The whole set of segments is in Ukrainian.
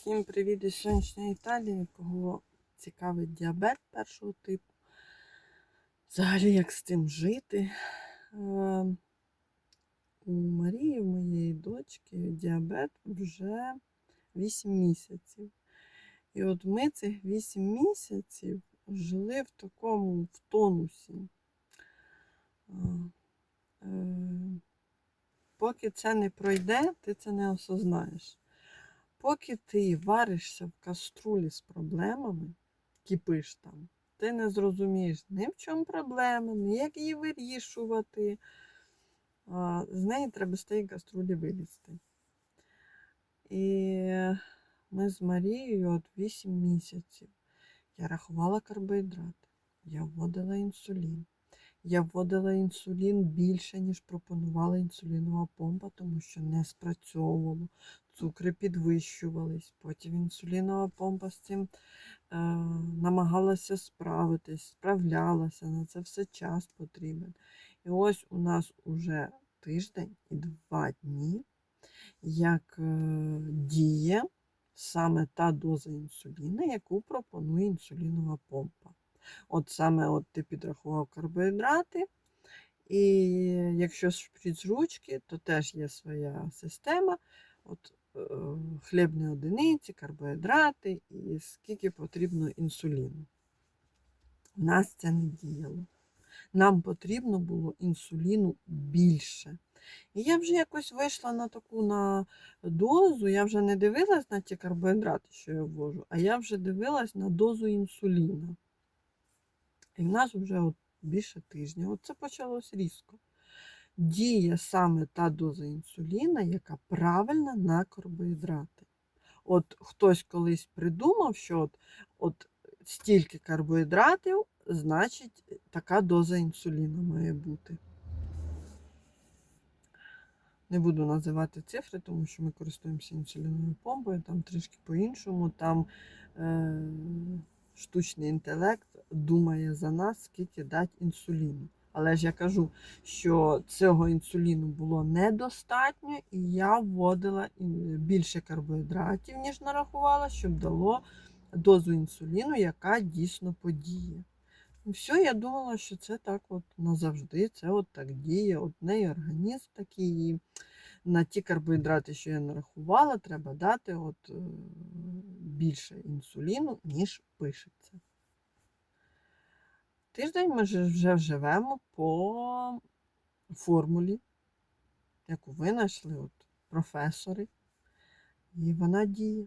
Всім привіт із сонячної Італії, кого цікавить діабет першого типу. Взагалі, як з цим жити. Е, У Марії, в моєї дочки, діабет вже 8 місяців. І от ми цих 8 місяців жили в такому в тонусі. Е, е, Поки це не пройде, ти це не осознаєш. Поки ти варишся в каструлі з проблемами, кипиш там, ти не зрозумієш ні в чому проблема, ні як її вирішувати. З неї треба з тієї каструлі вилізти. І ми з Марією от 8 місяців. Я рахувала карбоїдрати, я вводила інсулін. Я вводила інсулін більше, ніж пропонувала інсулінова помпа, тому що не спрацьовувало. Цукри підвищувались. Потім інсулінова помпа з цим е, намагалася справитись, справлялася. На це все час потрібен. І ось у нас уже тиждень і два дні, як е, діє саме та доза інсуліну, яку пропонує інсулінова помпа. От саме от ти підрахував карбоїдрати, і якщо шприц ручки, то теж є своя система. От е, Хлібні одиниці, карбоїдрати і скільки потрібно інсуліну. У нас це не діяло. Нам потрібно було інсуліну більше. І я вже якось вийшла на таку на дозу, я вже не дивилась на ті карбоїдрати, що я ввожу, а я вже дивилась на дозу інсуліна. І в нас вже от більше тижня. От це почалось різко. Діє саме та доза інсуліна, яка правильна на карбоїдрати. От хтось колись придумав, що от, от стільки карбоїдратів, значить, така доза інсуліну має бути. Не буду називати цифри, тому що ми користуємося інсуліновою помпою, там трішки по-іншому. Там е, штучний інтелект думає за нас, скільки дати інсуліну. Але ж я кажу, що цього інсуліну було недостатньо, і я вводила більше карбоїдратів, ніж нарахувала, щоб дало дозу інсуліну, яка дійсно подіє. Все, я думала, що це так от назавжди, це от так діє. От неї організм такий. На ті карбоїдрати, що я нарахувала, треба дати от, більше інсуліну, ніж пишеться. Тиждень ми вже живемо по формулі, яку винайшли от професори, і вона діє.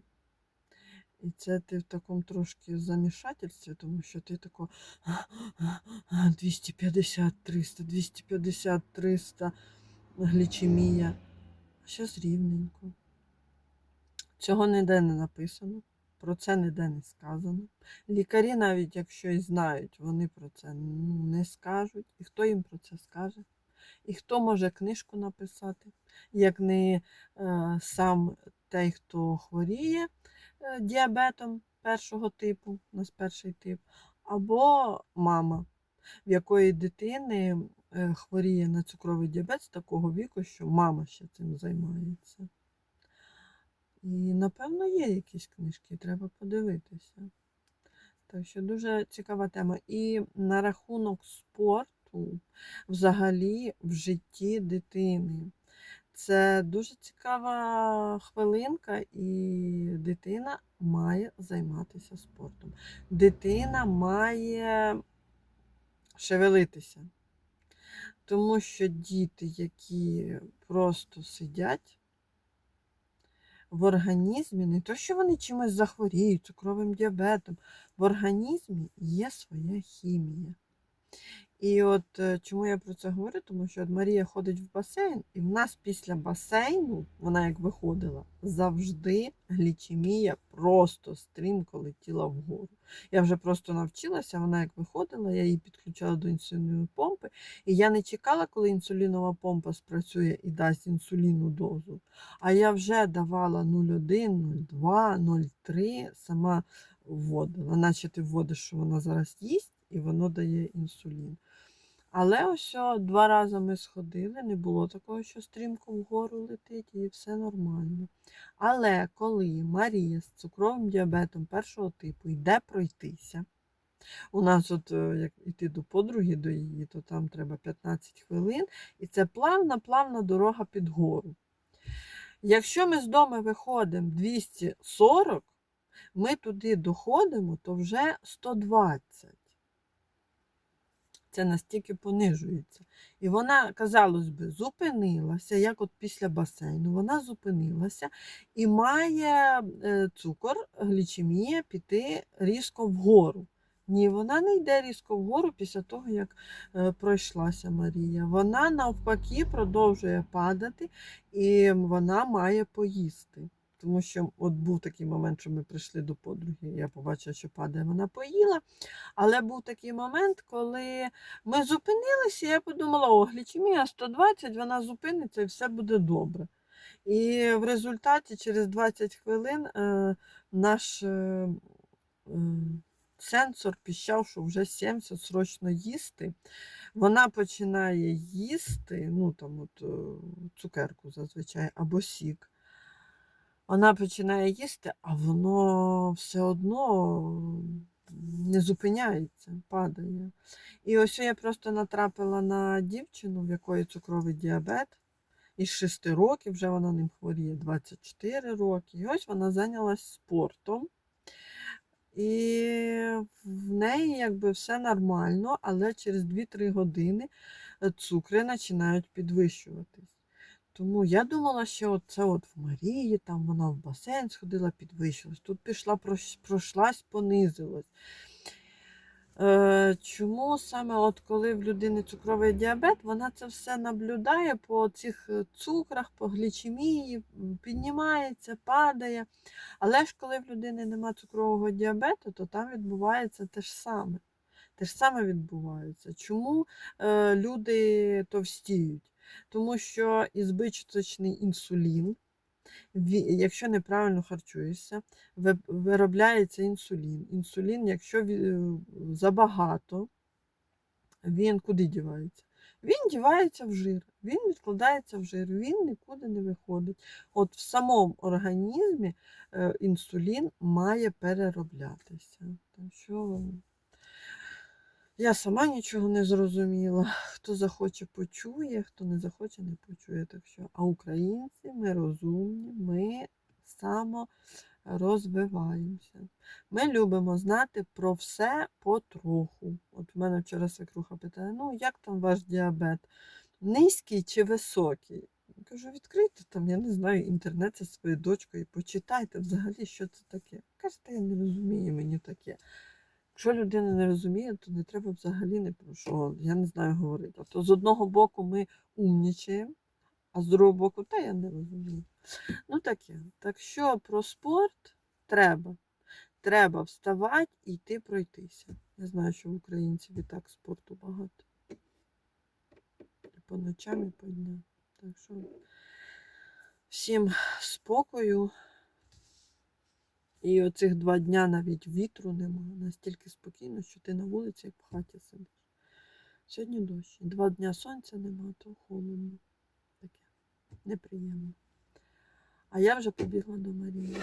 І це ти в такому трошки замішательстві, тому що ти тако 250, 300, 250, 300 глічемія. А щось рівненько. Цього ніде не написано. Про це ніде не сказано. Лікарі, навіть якщо і знають, вони про це ну, не скажуть. І хто їм про це скаже? І хто може книжку написати, як не е, сам той, хто хворіє е, діабетом першого типу, у нас перший тип, або мама, в якої дитини е, хворіє на цукровий діабет з такого віку, що мама ще цим займається. І, напевно, є якісь книжки, треба подивитися. Так що дуже цікава тема. І на рахунок спорту, взагалі, в житті дитини. Це дуже цікава хвилинка, і дитина має займатися спортом. Дитина має шевелитися. Тому що діти, які просто сидять, в організмі не то, що вони чимось захворіють, цукровим діабетом, в організмі є своя хімія. І от е, чому я про це говорю? Тому що от Марія ходить в басейн, і в нас після басейну, вона як виходила, завжди глічемія просто стрімко летіла вгору. Я вже просто навчилася, вона як виходила, я її підключала до інсулінової помпи, і я не чекала, коли інсулінова помпа спрацює і дасть інсулінну дозу. А я вже давала 0,1, 0,2, 0,3, сама вводила. Наче ти вводиш, що вона зараз їсть, і воно дає інсулін. Але ось два рази ми сходили, не було такого, що стрімко вгору летить, і все нормально. Але коли Марія з цукровим діабетом першого типу йде пройтися, у нас, от е, як йти до подруги, до її, то там треба 15 хвилин, і це плавна, плавна дорога під гору. Якщо ми з дому виходимо 240, ми туди доходимо, то вже 120. Це настільки понижується. І вона, казалось би, зупинилася, як от після басейну, вона зупинилася і має е, цукор, глічемія піти різко вгору. Ні, вона не йде різко вгору після того, як е, пройшлася Марія. Вона навпаки продовжує падати, і вона має поїсти. Тому що от був такий момент, що ми прийшли до подруги, я побачила, що падає, вона поїла. Але був такий момент, коли ми зупинилися, я подумала, о, глічемія 120, вона зупиниться і все буде добре. І в результаті через 20 хвилин е, наш е, е, сенсор піщав, що вже 70 срочно їсти. Вона починає їсти, ну там от е, цукерку зазвичай або сік. Вона починає їсти, а воно все одно не зупиняється, падає. І ось я просто натрапила на дівчину, в якої цукровий діабет. Із 6 років, вже вона ним хворіє 24 роки. І ось вона зайнялась спортом. І в неї якби все нормально, але через 2-3 години е, цукри починають підвищуватись. Тому я думала, що це от в Марії, там вона в басейн сходила, підвищилась. Тут пішла, пройшлась, понизилась. Е, чому саме от коли в людини цукровий діабет, вона це все наблюдає по цих е, цукрах, по глічемії, піднімається, падає. Але ж коли в людини нема цукрового діабету, то там відбувається те ж саме. Те ж саме відбувається. Чому е, люди товстіють? Тому що ізбичоточний інсулін, якщо неправильно харчуєшся, виробляється інсулін. Інсулін, якщо забагато, він куди дівається? Він дівається в жир, він відкладається в жир, він нікуди не виходить. От в самому організмі е, інсулін має перероблятися. Так що я сама нічого не зрозуміла. Хто захоче, почує, хто не захоче, не почує. Так що, а українці, ми розумні, ми саморозвиваємося. Ми любимо знати про все потроху. От в мене вчора свекруха питає: ну як там ваш діабет? Низький чи високий? Я Кажу, відкрийте там, я не знаю, інтернет зі своєю дочкою почитайте взагалі, що це таке. Каже, та я не розумію мені таке. Якщо людина не розуміє, то не треба взагалі не про що, я не знаю говорити. А то з одного боку ми умнічаємо, а з другого боку, та я не розумію. Ну таке. Так що про спорт треба. Треба вставати і йти пройтися. Я знаю, що в українців і так спорту багато. І по ночам, і по дням. Так що всім спокою. І оцих два дня навіть вітру немає. Настільки спокійно, що ти на вулиці, як в хаті сидиш. Сьогодні дощ. Два дня сонця нема, то холодно. Таке неприємно. А я вже побігла до Марії.